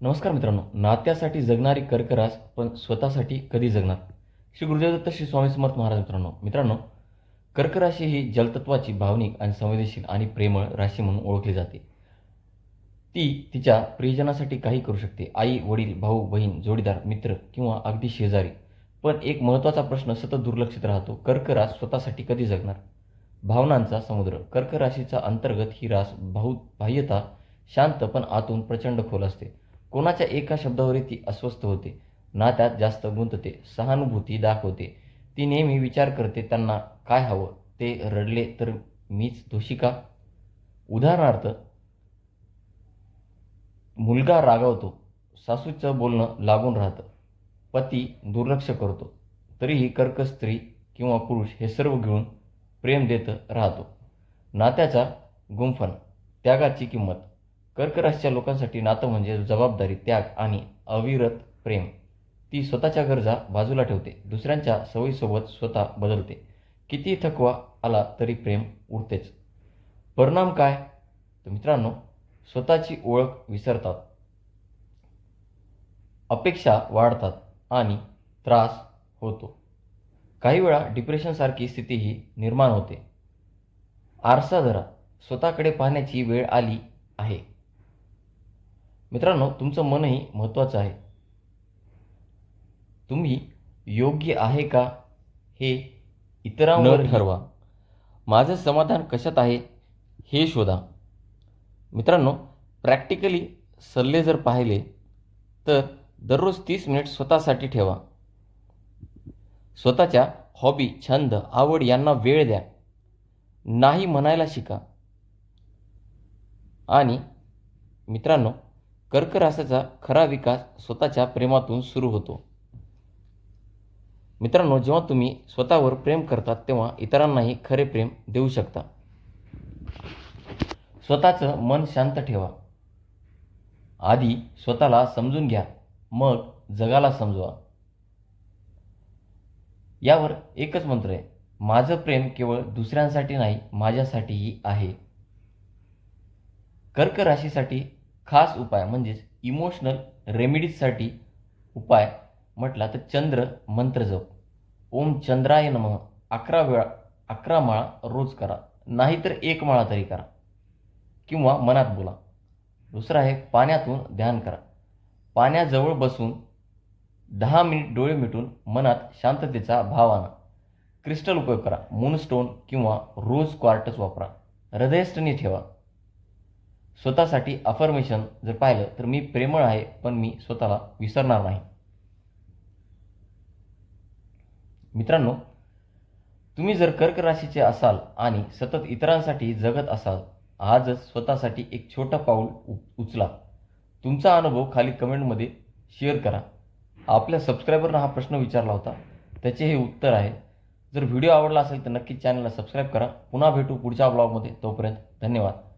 नमस्कार मित्रांनो नात्यासाठी जगणारी कर्करास पण स्वतःसाठी कधी जगणार? श्री गुरुदेव दत्त श्री स्वामी समर्थ महाराज मित्रांनो मित्रांनो कर्क राशी ही जलतत्वाची भावनिक आणि संवेदनशील आणि प्रेमळ राशी म्हणून ओळखली जाते. ती तिच्या प्रियजनासाठी काही करू शकते. आई वडील भाऊ बहीण जोडीदार मित्र किंवा अगदी शेजारी. पण एक महत्त्वाचा प्रश्न सतत दुर्लक्षित राहतो. कर्क रास स्वतःसाठी कधी जगणार? भावनांचा समुद्र. कर्क राशीचा अंतर्गत ही रास भाऊ बाह्यता शांत पण आतून प्रचंड खोल असते. कोणाच्या एका शब्दावरही ती अस्वस्थ होते. नात्यात जास्त गुंतते सहानुभूती दाखवते. ती नेहमी विचार करते त्यांना काय हवं? ते रडले तर मीच दोषी का? उदाहरणार्थ मुलगा रागावतो सासूचं बोलणं लागून राहतं पती दुर्लक्ष करतो तरीही कर्क स्त्री किंवा पुरुष हे सर्व घेऊन प्रेम देत राहतो. नात्याचा गुंफण त्यागाची किंमत कर्कराशच्या लोकांसाठी नातं म्हणजे जबाबदारी त्याग आणि अविरत प्रेम. ती स्वतःच्या गरजा बाजूला ठेवते. दुसऱ्यांच्या सवयीसोबत स्वतः बदलते. किती थकवा आला तरी प्रेम उरतेच. परिणाम काय? तर मित्रांनो स्वतःची ओळख विसरतात. अपेक्षा वाढतात आणि त्रास होतो. काही वेळा डिप्रेशनसारखी स्थितीही निर्माण होते. आरसा धरा. स्वतःकडे पाहण्याची वेळ आली आहे. मित्रांनो तुमचं मनही महत्त्वाचं आहे. तुम्ही योग्य आहे का हे इतरांवर ठरवा. माझं समाधान कशात आहे हे शोधा. मित्रांनो प्रॅक्टिकली सल्ले जर पाहिले तर दररोज तीस मिनिट स्वतःसाठी ठेवा. स्वतःच्या हॉबी छंद आवड यांना वेळ द्या. नाही म्हणायला शिका. आणि मित्रांनो कर्करासाचा खरा विकास स्वतःच्या प्रेमातून सुरू होतो. मित्रांनो जेव्हा तुम्ही स्वतःवर प्रेम करतात तेव्हा इतरांनाही खरे प्रेम देऊ शकता. स्वतःचं मन शांत ठेवा. आधी स्वतःला समजून घ्या मग जगाला समजवा. यावर एकच मंत्र आहे माझं प्रेम केवळ दुसऱ्यांसाठी नाही माझ्यासाठीही आहे. कर्क राशीसाठी खास उपाय म्हणजेच इमोशनल रेमेडीजसाठी उपाय म्हटला तर चंद्र मंत्र जप. ओम चंद्राय नमः. अकरा वेळा अकरा माळा रोज करा. नाहीतर एक माळा तरी करा. किंवा मनात बोला. दुसरं आहे पाण्यातून ध्यान करा. पाण्याजवळ बसून दहा मिनिट डोळे मिटून मनात शांततेचा भाव आणा. क्रिस्टल उपयोग करा. मूनस्टोन किंवा रोज क्वार्टस वापरा. हृदयस्थनी ठेवा. स्वतःसाठी अफर्मेशन जर पाहिलं तर मी प्रेमळ आहे पण मी स्वतःला विसरणार नाही. मित्रांनो तुम्ही जर कर्क राशीचे असाल आणि सतत इतरांसाठी जगत असाल आजच स्वतःसाठी एक छोटं पाऊल उ उचला. तुमचा अनुभव खाली कमेंटमध्ये शेअर करा. आपल्या सबस्क्रायबरनं हा प्रश्न विचारला होता. त्याचे हे उत्तर आहे. जर व्हिडिओ आवडला असेल तर नक्कीच चॅनलला सबस्क्राईब करा. पुन्हा भेटू पुढच्या ब्लॉगमध्ये तोपर्यंत धन्यवाद.